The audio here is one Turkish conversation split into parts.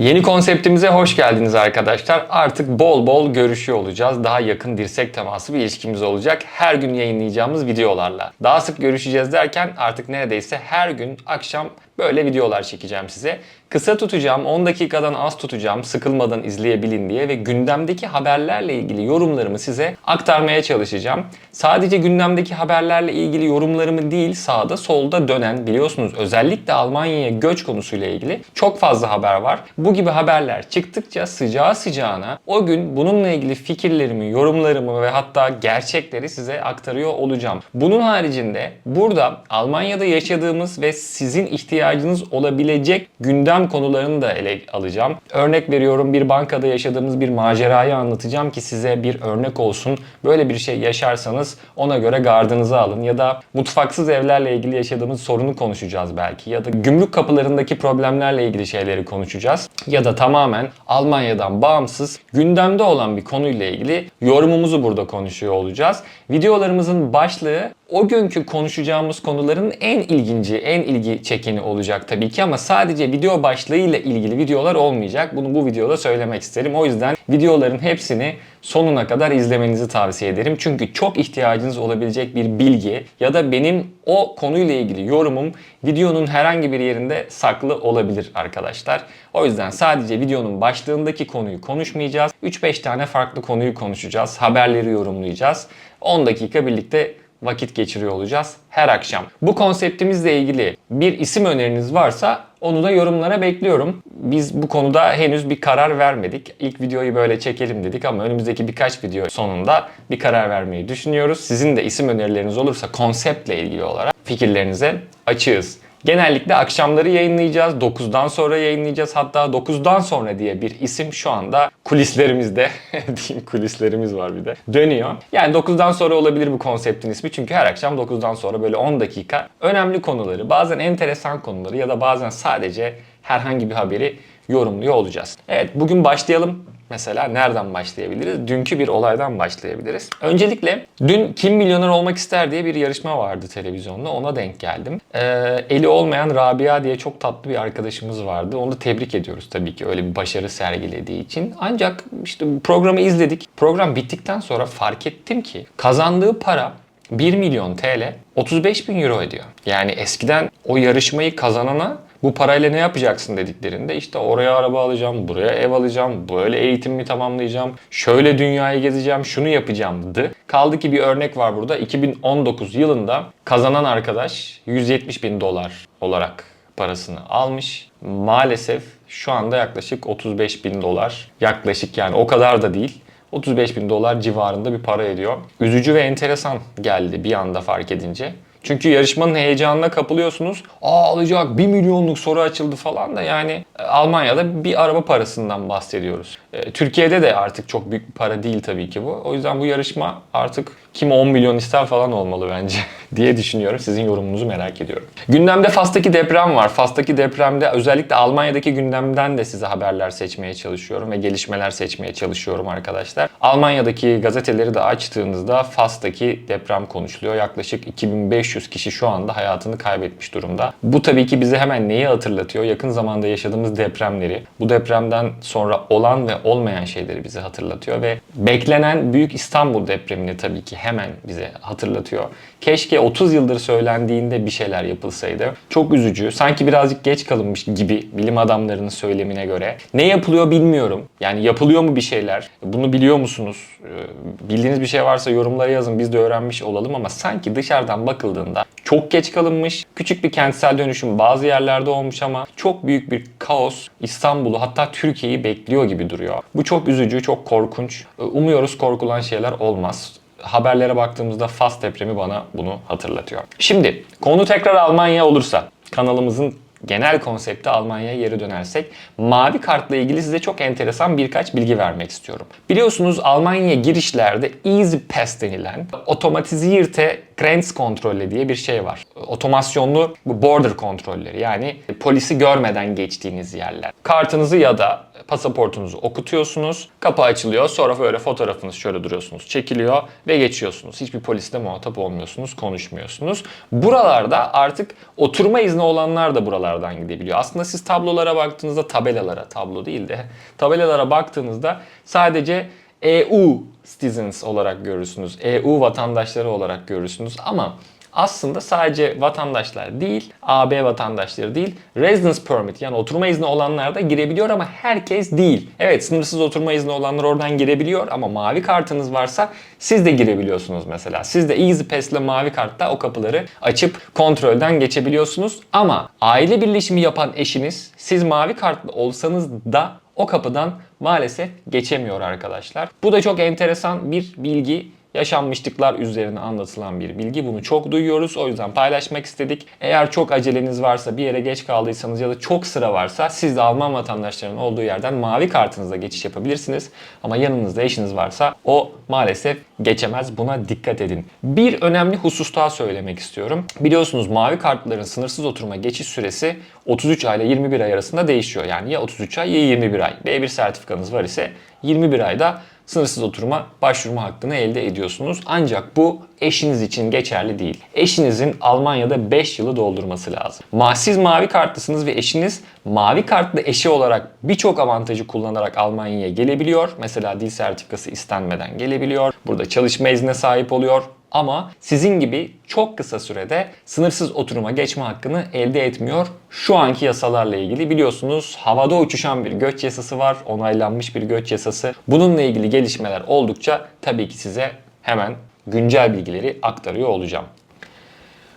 Yeni konseptimize hoş geldiniz arkadaşlar. Artık bol bol görüşüyor olacağız. Daha yakın dirsek teması bir ilişkimiz olacak. Her gün yayınlayacağımız videolarla. Daha sık görüşeceğiz derken artık neredeyse her gün akşam böyle videolar çekeceğim size. Kısa tutacağım, 10 dakikadan az tutacağım, sıkılmadan izleyebilin diye ve gündemdeki haberlerle ilgili yorumlarımı size aktarmaya çalışacağım. Sadece gündemdeki haberlerle ilgili yorumlarımı değil, sağda solda dönen biliyorsunuz özellikle Almanya'ya göç konusuyla ilgili çok fazla haber var. Bu gibi haberler çıktıkça sıcağı sıcağına o gün bununla ilgili fikirlerimi, yorumlarımı ve hatta gerçekleri size aktarıyor olacağım. Bunun haricinde burada Almanya'da yaşadığımız ve sizin ihtiyacınız olabilecek gündem konularını da ele alacağım. Örnek veriyorum bir bankada yaşadığımız bir macerayı anlatacağım ki size bir örnek olsun. Böyle bir şey yaşarsanız ona göre gardınızı alın ya da mutfaksız evlerle ilgili yaşadığımız sorunu konuşacağız belki ya da gümrük kapılarındaki problemlerle ilgili şeyleri konuşacağız ya da tamamen Almanya'dan bağımsız gündemde olan bir konuyla ilgili yorumumuzu burada konuşuyor olacağız. Videolarımızın başlığı o günkü konuşacağımız konuların en ilginci, en ilgi çekeni olacak tabii ki ama sadece video başlığıyla ilgili videolar olmayacak. Bunu bu videoda söylemek isterim. O yüzden videoların hepsini sonuna kadar izlemenizi tavsiye ederim. Çünkü çok ihtiyacınız olabilecek bir bilgi ya da benim o konuyla ilgili yorumum videonun herhangi bir yerinde saklı olabilir arkadaşlar. O yüzden sadece videonun başlığındaki konuyu konuşmayacağız. 3-5 tane farklı konuyu konuşacağız. Haberleri yorumlayacağız. 10 dakika birlikte vakit geçiriyor olacağız her akşam. Bu konseptimizle ilgili bir isim öneriniz varsa onu da yorumlara bekliyorum. Biz bu konuda henüz bir karar vermedik. İlk videoyu böyle çekelim dedik ama önümüzdeki birkaç video sonunda bir karar vermeyi düşünüyoruz. Sizin de isim önerileriniz olursa konseptle ilgili olarak fikirlerinize açığız. Genellikle akşamları yayınlayacağız. 9'dan sonra yayınlayacağız. Hatta 9'dan sonra diye bir isim şu anda kulislerimizde. diyeyim kulislerimiz var bir de. Dönüyor. Yani 9'dan sonra olabilir bu konseptin ismi. Çünkü her akşam 9'dan sonra böyle 10 dakika önemli konuları, bazen enteresan konuları ya da bazen sadece herhangi bir haberi yorumluyor olacağız. Evet bugün başlayalım. Mesela nereden başlayabiliriz? Dünkü bir olaydan başlayabiliriz. Öncelikle dün Kim Milyoner Olmak İster diye bir yarışma vardı televizyonda. Ona denk geldim. Ee, eli olmayan Rabia diye çok tatlı bir arkadaşımız vardı. Onu da tebrik ediyoruz tabii ki öyle bir başarı sergilediği için. Ancak işte programı izledik. Program bittikten sonra fark ettim ki kazandığı para 1 milyon TL 35 bin euro ediyor. Yani eskiden o yarışmayı kazanana bu parayla ne yapacaksın dediklerinde işte oraya araba alacağım, buraya ev alacağım, böyle eğitimimi tamamlayacağım, şöyle dünyayı gezeceğim, şunu yapacağımdı. Kaldı ki bir örnek var burada. 2019 yılında kazanan arkadaş 170 bin dolar olarak parasını almış. Maalesef şu anda yaklaşık 35 bin dolar. Yaklaşık yani o kadar da değil. 35 bin dolar civarında bir para ediyor. Üzücü ve enteresan geldi bir anda fark edince. Çünkü yarışmanın heyecanına kapılıyorsunuz. Aa alacak 1 milyonluk soru açıldı falan da yani e, Almanya'da bir araba parasından bahsediyoruz. E, Türkiye'de de artık çok büyük bir para değil tabii ki bu. O yüzden bu yarışma artık kim 10 milyon ister falan olmalı bence diye düşünüyorum. Sizin yorumunuzu merak ediyorum. Gündemde Fas'taki deprem var. Fas'taki depremde özellikle Almanya'daki gündemden de size haberler seçmeye çalışıyorum ve gelişmeler seçmeye çalışıyorum arkadaşlar. Almanya'daki gazeteleri de açtığınızda Fas'taki deprem konuşuluyor. Yaklaşık 2500 kişi şu anda hayatını kaybetmiş durumda. Bu tabii ki bize hemen neyi hatırlatıyor? Yakın zamanda yaşadığımız depremleri, bu depremden sonra olan ve olmayan şeyleri bize hatırlatıyor ve beklenen Büyük İstanbul depremini tabii ki hemen bize hatırlatıyor. Keşke 30 yıldır söylendiğinde bir şeyler yapılsaydı. Çok üzücü. Sanki birazcık geç kalınmış gibi bilim adamlarının söylemine göre. Ne yapılıyor bilmiyorum. Yani yapılıyor mu bir şeyler? Bunu biliyor musunuz? Ee, Bildiğiniz bir şey varsa yorumlara yazın. Biz de öğrenmiş olalım ama sanki dışarıdan bakıldığında çok geç kalınmış. Küçük bir kentsel dönüşüm bazı yerlerde olmuş ama çok büyük bir kaos İstanbul'u hatta Türkiye'yi bekliyor gibi duruyor. Bu çok üzücü, çok korkunç. Ee, Umuyoruz korkulan şeyler olmaz haberlere baktığımızda Fas depremi bana bunu hatırlatıyor. Şimdi konu tekrar Almanya olursa kanalımızın genel konsepti Almanya'ya geri dönersek mavi kartla ilgili size çok enteresan birkaç bilgi vermek istiyorum. Biliyorsunuz Almanya'ya girişlerde Easy Pass denilen otomatize Grenzkontrolle diye bir şey var. Otomasyonlu bu border kontrolleri yani polisi görmeden geçtiğiniz yerler. Kartınızı ya da pasaportunuzu okutuyorsunuz. Kapı açılıyor. Sonra böyle fotoğrafınız şöyle duruyorsunuz. Çekiliyor ve geçiyorsunuz. Hiçbir polisle muhatap olmuyorsunuz, konuşmuyorsunuz. Buralarda artık oturma izni olanlar da buralardan gidebiliyor. Aslında siz tablolara baktığınızda tabelalara, tablo değil de tabelalara baktığınızda sadece EU citizens olarak görürsünüz. EU vatandaşları olarak görürsünüz ama aslında sadece vatandaşlar değil, AB vatandaşları değil, residence permit yani oturma izni olanlar da girebiliyor ama herkes değil. Evet sınırsız oturma izni olanlar oradan girebiliyor ama mavi kartınız varsa siz de girebiliyorsunuz mesela. Siz de Easy Pass ile mavi kartla o kapıları açıp kontrolden geçebiliyorsunuz. Ama aile birleşimi yapan eşiniz siz mavi kartlı olsanız da o kapıdan maalesef geçemiyor arkadaşlar. Bu da çok enteresan bir bilgi yaşanmışlıklar üzerine anlatılan bir bilgi. Bunu çok duyuyoruz. O yüzden paylaşmak istedik. Eğer çok aceleniz varsa, bir yere geç kaldıysanız ya da çok sıra varsa siz de Alman vatandaşlarının olduğu yerden mavi kartınızla geçiş yapabilirsiniz. Ama yanınızda eşiniz varsa o maalesef geçemez. Buna dikkat edin. Bir önemli husus daha söylemek istiyorum. Biliyorsunuz mavi kartların sınırsız oturma geçiş süresi 33 ay ile 21 ay arasında değişiyor. Yani ya 33 ay ya 21 ay. B1 sertifikanız var ise 21 ayda sınırsız oturuma başvurma hakkını elde ediyorsunuz. Ancak bu eşiniz için geçerli değil. Eşinizin Almanya'da 5 yılı doldurması lazım. Ma siz mavi kartlısınız ve eşiniz mavi kartlı eşi olarak birçok avantajı kullanarak Almanya'ya gelebiliyor. Mesela dil sertifikası istenmeden gelebiliyor. Burada çalışma iznine sahip oluyor. Ama sizin gibi çok kısa sürede sınırsız oturuma geçme hakkını elde etmiyor. Şu anki yasalarla ilgili biliyorsunuz havada uçuşan bir göç yasası var. Onaylanmış bir göç yasası. Bununla ilgili gelişmeler oldukça tabii ki size hemen güncel bilgileri aktarıyor olacağım.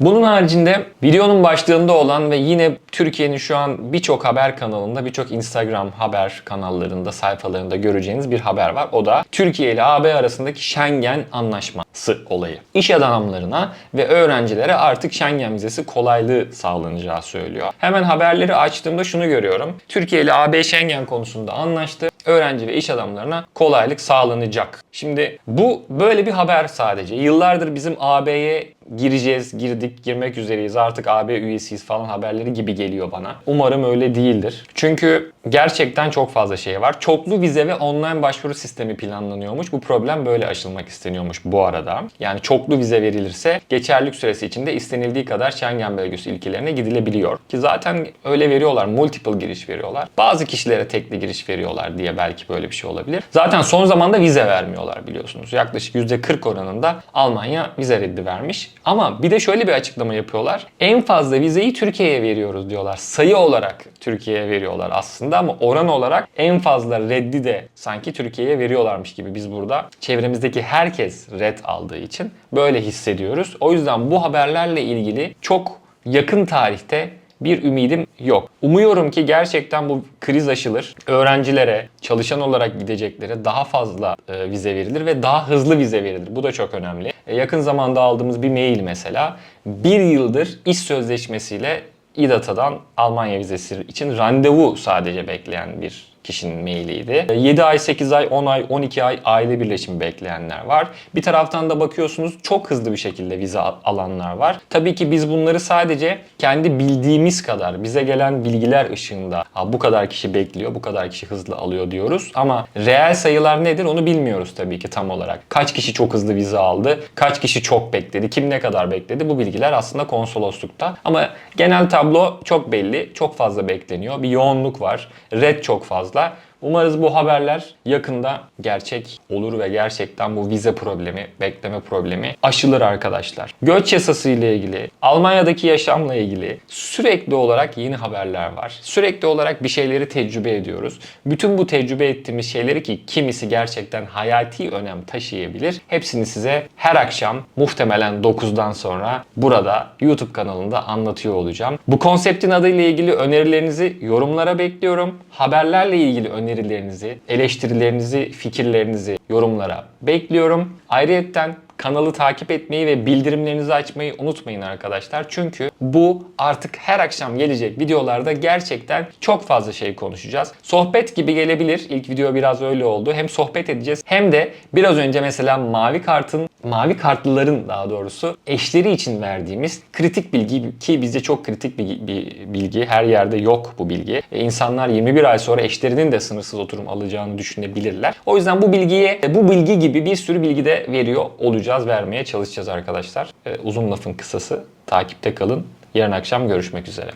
Bunun haricinde videonun başlığında olan ve yine Türkiye'nin şu an birçok haber kanalında, birçok Instagram haber kanallarında, sayfalarında göreceğiniz bir haber var. O da Türkiye ile AB arasındaki Schengen anlaşması olayı. İş adamlarına ve öğrencilere artık Schengen vizesi kolaylığı sağlanacağı söylüyor. Hemen haberleri açtığımda şunu görüyorum. Türkiye ile AB Schengen konusunda anlaştı öğrenci ve iş adamlarına kolaylık sağlanacak. Şimdi bu böyle bir haber sadece. Yıllardır bizim AB'ye gireceğiz, girdik, girmek üzereyiz. Artık AB üyesiyiz falan haberleri gibi geliyor bana. Umarım öyle değildir. Çünkü gerçekten çok fazla şey var. Çoklu vize ve online başvuru sistemi planlanıyormuş. Bu problem böyle aşılmak isteniyormuş bu arada. Yani çoklu vize verilirse geçerlilik süresi içinde istenildiği kadar Schengen bölgesi ülkelerine gidilebiliyor. Ki zaten öyle veriyorlar. Multiple giriş veriyorlar. Bazı kişilere tekli giriş veriyorlar diye belki böyle bir şey olabilir. Zaten son zamanda vize vermiyorlar biliyorsunuz. Yaklaşık %40 oranında Almanya vize reddi vermiş. Ama bir de şöyle bir açıklama yapıyorlar. En fazla vizeyi Türkiye'ye veriyoruz diyorlar. Sayı olarak Türkiye'ye veriyorlar aslında ama oran olarak en fazla reddi de sanki Türkiye'ye veriyorlarmış gibi biz burada çevremizdeki herkes red aldığı için böyle hissediyoruz. O yüzden bu haberlerle ilgili çok yakın tarihte bir ümidim yok. Umuyorum ki gerçekten bu kriz aşılır. Öğrencilere, çalışan olarak gideceklere daha fazla e, vize verilir ve daha hızlı vize verilir. Bu da çok önemli. E, yakın zamanda aldığımız bir mail mesela bir yıldır iş sözleşmesiyle İDATA'dan Almanya vizesi için randevu sadece bekleyen bir kişinin mailiydi. 7 ay, 8 ay, 10 ay, 12 ay aile birleşimi bekleyenler var. Bir taraftan da bakıyorsunuz çok hızlı bir şekilde vize alanlar var. Tabii ki biz bunları sadece kendi bildiğimiz kadar bize gelen bilgiler ışığında bu kadar kişi bekliyor, bu kadar kişi hızlı alıyor diyoruz. Ama reel sayılar nedir onu bilmiyoruz tabii ki tam olarak. Kaç kişi çok hızlı vize aldı, kaç kişi çok bekledi, kim ne kadar bekledi bu bilgiler aslında konsoloslukta. Ama genel tablo çok belli, çok fazla bekleniyor. Bir yoğunluk var, red çok fazla fazla Umarız bu haberler yakında gerçek olur ve gerçekten bu vize problemi, bekleme problemi aşılır arkadaşlar. Göç yasası ile ilgili, Almanya'daki yaşamla ilgili sürekli olarak yeni haberler var. Sürekli olarak bir şeyleri tecrübe ediyoruz. Bütün bu tecrübe ettiğimiz şeyleri ki kimisi gerçekten hayati önem taşıyabilir. Hepsini size her akşam muhtemelen 9'dan sonra burada YouTube kanalında anlatıyor olacağım. Bu konseptin adıyla ilgili önerilerinizi yorumlara bekliyorum. Haberlerle ilgili önerilerinizi, eleştirilerinizi, fikirlerinizi yorumlara bekliyorum. Ayrıyeten kanalı takip etmeyi ve bildirimlerinizi açmayı unutmayın arkadaşlar. Çünkü bu artık her akşam gelecek videolarda gerçekten çok fazla şey konuşacağız. Sohbet gibi gelebilir. İlk video biraz öyle oldu. Hem sohbet edeceğiz hem de biraz önce mesela mavi kartın mavi kartlıların daha doğrusu eşleri için verdiğimiz kritik bilgi ki bizde çok kritik bir, bilgi. Her yerde yok bu bilgi. E, insanlar 21 ay sonra eşlerinin de sınırsız oturum alacağını düşünebilirler. O yüzden bu bilgiye bu bilgi gibi bir sürü bilgi de veriyor olacağız, vermeye çalışacağız arkadaşlar. E, uzun lafın kısası takipte kalın. Yarın akşam görüşmek üzere.